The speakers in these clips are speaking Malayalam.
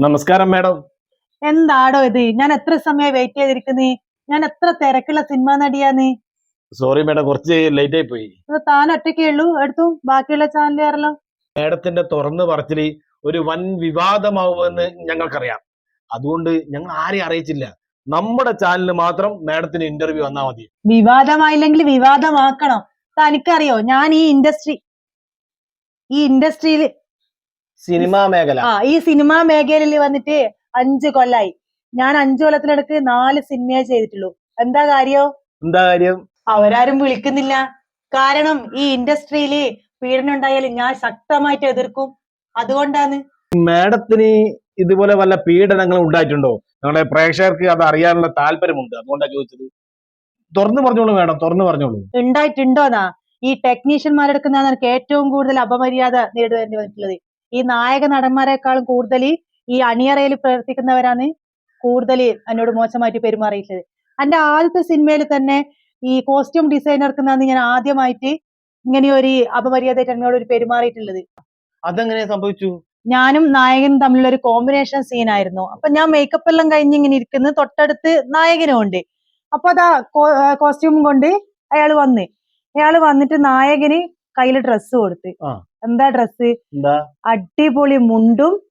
നമസ്കാരം മാഡം. എന്താടോ ഇത്? ഞാൻ എത്ര സമയം വെയിറ്റ് ചെയ്തിരിക്കുന്നേ? ഞാൻ എത്ര തിരക്കുള്ള സിനിമ നടിയാന്ന്? Sorry madam. കുറച്ച് ലേറ്റ് ആയി പോയി. താൻ ഒറ്റയ്ക്കേ ഉള്ളൂ. എടുത്തു. ബാക്കിയുള്ള ചാനലുകാരല്ലോ മാഡത്തിന്റെ തുറന്നു പറച്ചിൽ ഒരു വൻ വിവാദമാവുമെന്ന് ഞങ്ങൾക്കറിയാം. അതുകൊണ്ട് ഞങ്ങൾ ആരെയും അറിയിച്ചില്ല. നമ്മുടെ ചാനലിന് മാത്രം മാഡത്തിന് ഇന്റർവ്യൂ വന്നാൽ മതി. വിവാദമായില്ലെങ്കിൽ വിവാദമാക്കണം. തനിക്കറിയോ ഞാൻ ഈ ഇൻഡസ്ട്രി ഈ ഇൻഡസ്ട്രിയിൽ സിനിമാ മേഖല. ആ ഈ സിനിമാ മേഖലയിൽ വന്നിട്ട് അഞ്ച് കൊല്ലായി. ഞാൻ അഞ്ചു കൊല്ലത്തിനിടക്ക് നാല് സിനിമയെ ചെയ്തിട്ടുള്ളൂ. എന്താ കാര്യോ? എന്താ കാര്യം? അവരാരും വിളിക്കുന്നില്ല. കാരണം ഈ ഇൻഡസ്ട്രിയിൽ പീഡനം ഉണ്ടായാൽ ഞാൻ ശക്തമായിട്ട് എതിർക്കും. അതുകൊണ്ടാണ്. മാഡത്തിന് ഇതുപോലെ വല്ല പീഡനങ്ങൾ ഉണ്ടായിട്ടുണ്ടോ? ഞങ്ങളുടെ പ്രേക്ഷകർക്ക് അത് അറിയാനുള്ള താല്പര്യമുണ്ട്. അതുകൊണ്ടാണ് ചോദിച്ചത്. തുറന്നു പറഞ്ഞോളൂ മാഡം തുറന്നു പറഞ്ഞോളൂ. ഉണ്ടായിട്ടുണ്ടോന്നാ? ഈ ടെക്നീഷ്യന്മാരെടുക്കുന്നതാണ് എനിക്ക് ഏറ്റവും കൂടുതൽ അപമര്യാദ നേരിടേണ്ടി വന്നിട്ടുള്ളത്. ഈ നായക നടന്മാരെക്കാളും കൂടുതൽ ഈ അണിയറയിൽ പ്രവർത്തിക്കുന്നവരാണ് കൂടുതൽ എന്നോട് മോശമായിട്ട് പെരുമാറിയിട്ടുള്ളത്. എന്റെ ആദ്യത്തെ സിനിമയിൽ തന്നെ ഈ കോസ്റ്റ്യൂം ഡിസൈനർക്ക് നന്ദി ഞാൻ ആദ്യമായിട്ട് ഇങ്ങനെ ഒരു അപമര്യാദയായിട്ട് എന്നോട് ഒരു പെരുമാറിയിട്ടുള്ളത്. അതെങ്ങനെ സംഭവിച്ചു? ഞാനും നായകനും തമ്മിലുള്ള ഒരു കോമ്പിനേഷൻ സീൻ ആയിരുന്നു. അപ്പൊ ഞാൻ മേക്കപ്പ് എല്ലാം കഴിഞ്ഞ് ഇങ്ങനെ ഇരിക്കുന്നത് തൊട്ടടുത്ത് നായകനും ഉണ്ട് അപ്പൊ അതാ കോസ്റ്റ്യൂം കൊണ്ട് അയാൾ വന്ന്. അയാൾ വന്നിട്ട് നായകന് കയ്യിൽ ഡ്രസ്സ് കൊടുത്ത്. എന്താ ഡ്രസ് അടിപൊളി മുണ്ടും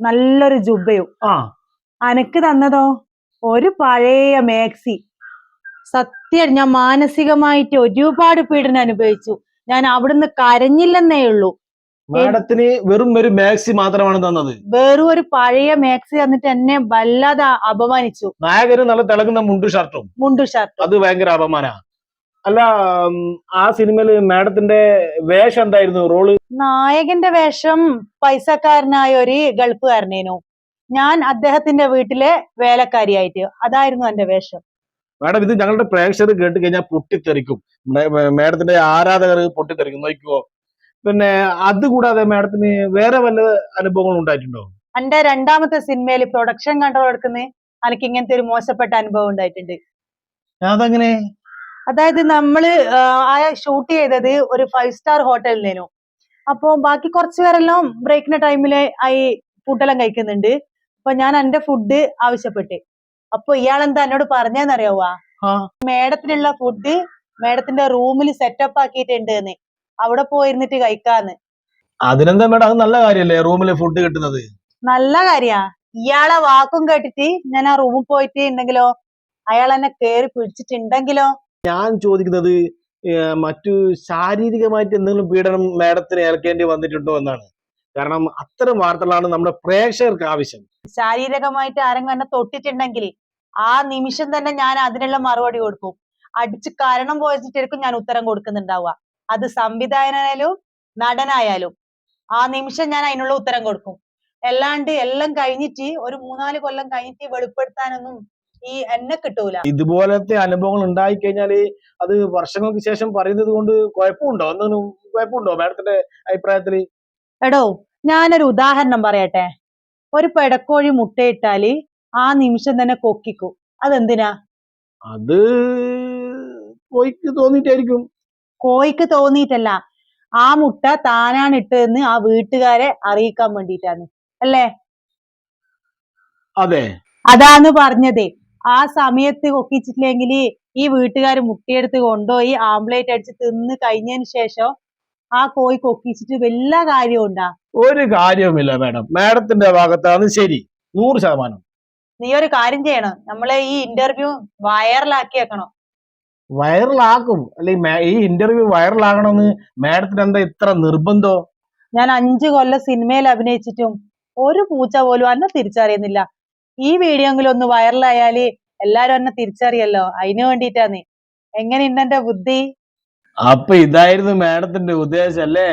നല്ലൊരു ജുബയും. ആ. അനക്ക് തന്നതോ? ഒരു പഴയ മാക്സി സത്യം ഞാൻ മാനസികമായിട്ട് ഒരുപാട് പീഡനം അനുഭവിച്ചു. ഞാൻ അവിടുന്ന് കരഞ്ഞില്ലെന്നേ ഉള്ളൂ. മാഡത്തിന് വെറും ഒരു മാക്സി മാത്രമാണ് തന്നത്. വെറും ഒരു പഴയ മാക്സി തന്നിട്ട് എന്നെ വല്ലാതെ അപമാനിച്ചു. നായകന് നല്ല തിളങ്ങുന്ന മുണ്ടു ഷർട്ടും. മുണ്ടു ഷർട്ടും. അത് ഭയങ്കര അപമാന. അല്ല ആ സിനിമയിൽ മാഡത്തിന്റെ വേഷം എന്തായിരുന്നു? റോൾ? നായകന്റെ വേഷം പൈസക്കാരനായ ഒരു ഗൾഫുകാരനേനു. ഞാൻ അദ്ദേഹത്തിന്റെ വീട്ടിലെ വേലക്കാരിയായിട്ട്. അതായിരുന്നു എന്റെ വേഷം. മാഡം ഇത് ഞങ്ങളുടെ പ്രേക്ഷകർ കേട്ട് കഴിഞ്ഞാൽ പൊട്ടിത്തെറിക്കും. മാഡത്തിന്റെ ആരാധകർ പൊട്ടിത്തെറിക്കും. നോക്കിക്കോ. പിന്നെ അതുകൂടാതെ മാഡത്തിന് വേറെ വല്ല അനുഭവങ്ങളും ഉണ്ടായിട്ടുണ്ടോ? എന്റെ രണ്ടാമത്തെ സിനിമയിൽ പ്രൊഡക്ഷൻ കൺട്രോൾ എടുക്കുന്ന എനിക്ക് ഇങ്ങനത്തെ ഒരു മോശപ്പെട്ട അനുഭവം ഉണ്ടായിട്ടുണ്ട്. അതങ്ങനെ? അതായത് നമ്മൾ ആ, ഷൂട്ട് ചെയ്തത് ഒരു ഫൈവ് സ്റ്റാർ ഹോട്ടലിലേനു അപ്പൊ ബാക്കി കുറച്ചു പേരെല്ലാം ബ്രേക്കിന്റെ ടൈമിൽ ആയി ഫുഡെല്ലാം കഴിക്കുന്നുണ്ട്. അപ്പൊ ഞാൻ എന്റെ ഫുഡ് ആവശ്യപ്പെട്ട്. അപ്പൊ ഇയാൾ എന്താ എന്നോട് പറഞ്ഞെന്നറിയാവാ? ആ. മേഡത്തിനുള്ള ഫുഡ് മേഡത്തിന്റെ റൂമിൽ സെറ്റപ്പ് ആക്കിയിട്ടുണ്ട്. എന്ന് അവിടെ പോയിരുന്നിട്ട് കഴിക്കാന്ന്. അതിനെന്താ മേഡം? അത് നല്ല കാര്യല്ലേ റൂമിൽ ഫുഡ് കിട്ടുന്നത്? നല്ല കാര്യാ. ഇയാളെ വാക്കും കേട്ടിട്ട് ഞാൻ ആ റൂമിൽ പോയിട്ട് ഉണ്ടെങ്കിലോ അയാൾ എന്നെ കേറി പിടിച്ചിട്ടുണ്ടെങ്കിലോ ഞാൻ ചോദിക്കുന്നത് മറ്റു ശാരീരികമായിട്ട് എന്തെങ്കിലും പീഡനം മാഡത്തിന് ഏൽക്കേണ്ടി വന്നിട്ടുണ്ടോ എന്നാണ്. കാരണം അത്തരം വാർത്തകളാണ് നമ്മുടെ പ്രേക്ഷകർക്ക് ആവശ്യം. ശാരീരികമായിട്ട് ആരെങ്കിലും എന്നെ തൊട്ടിട്ടുണ്ടെങ്കിൽ ആ നിമിഷം തന്നെ ഞാൻ അതിനുള്ള മറുപടി കൊടുക്കും. അടിച്ച് കാരണം പോയിട്ടായിരിക്കും ഞാൻ ഉത്തരം കൊടുക്കുന്നുണ്ടാവുക. അത് സംവിധായകനായാലും നടനായാലും ആ നിമിഷം ഞാൻ അതിനുള്ള ഉത്തരം കൊടുക്കും. അല്ലാണ്ട് എല്ലാം കഴിഞ്ഞിട്ട് ഒരു മൂന്നാൽ കൊല്ലം കഴിഞ്ഞിട്ട് വെളിപ്പെടുത്താനൊന്നും ഈ എന്നെ കിട്ടൂല. ഇതുപോലത്തെ അനുഭവങ്ങൾ ഉണ്ടായി കഴിഞ്ഞാൽ അത് വർഷങ്ങൾക്ക് ശേഷം പറയുന്നത് കൊണ്ട് കുഴപ്പമുണ്ടോ? എന്തെങ്കിലും കുഴപ്പമുണ്ടോ മാഡത്തിന്റെ അഭിപ്രായത്തിൽ എടോ ഞാനൊരു ഉദാഹരണം പറയട്ടെ. ഒരു പെടക്കോഴി മുട്ടയിട്ടാൽ ആ നിമിഷം തന്നെ കൊക്കിക്കും. അതെന്തിനാ? അത് കോയിക്ക് തോന്നിട്ടായിരിക്കും കോയിക്ക് തോന്നിയിട്ടല്ല. ആ മുട്ട താനാണ് ഇട്ടതെന്ന് ആ വീട്ടുകാരെ അറിയിക്കാൻ വേണ്ടിയിട്ടാണ്. അല്ലേ? അതെ. അതാന്ന് പറഞ്ഞത്. ആ സമയത്ത് കൊക്കിച്ചിട്ടില്ലെങ്കിൽ ഈ വീട്ടുകാർ മുട്ടിയെടുത്ത് കൊണ്ടുപോയി ആംബ്ലേറ്റ് അടിച്ച് തിന്ന് കഴിഞ്ഞതിന് ശേഷം ആ കോഴി കൊക്കിച്ചിട്ട് വല്ല കാര്യവും ഉണ്ടാ ഒരു കാര്യവുമില്ല മാഡം. മാഡത്തിന്റെ ഭാഗത്താണ് ശരി. നൂറ് ശതമാനം. നീ ഒരു കാര്യം ചെയ്യണം. നമ്മളെ ഈ ഇന്റർവ്യൂ വൈറലാക്കി വെക്കണം. വൈറലാക്കും അല്ലെ ഈ ഇന്റർവ്യൂ വൈറലാകണമെന്ന് മാഡത്തിന് എന്താ ഇത്ര നിർബന്ധോ? ഞാൻ അഞ്ചു കൊല്ലം സിനിമയിൽ അഭിനയിച്ചിട്ടും ഒരു പൂച്ച പോലും എന്നെ തിരിച്ചറിയുന്നില്ല. ഈ വീഡിയോ എങ്കിലും ഒന്ന് വൈറലായാൽ എല്ലാരും എന്നെ തിരിച്ചറിയല്ലോ. അതിനു വേണ്ടിട്ടാന്ന് എങ്ങനെയുണ്ട് എന്റെ ബുദ്ധി? അപ്പൊ ഇതായിരുന്നു മാഡത്തിന്റെ ഉദ്ദേശം അല്ലേ?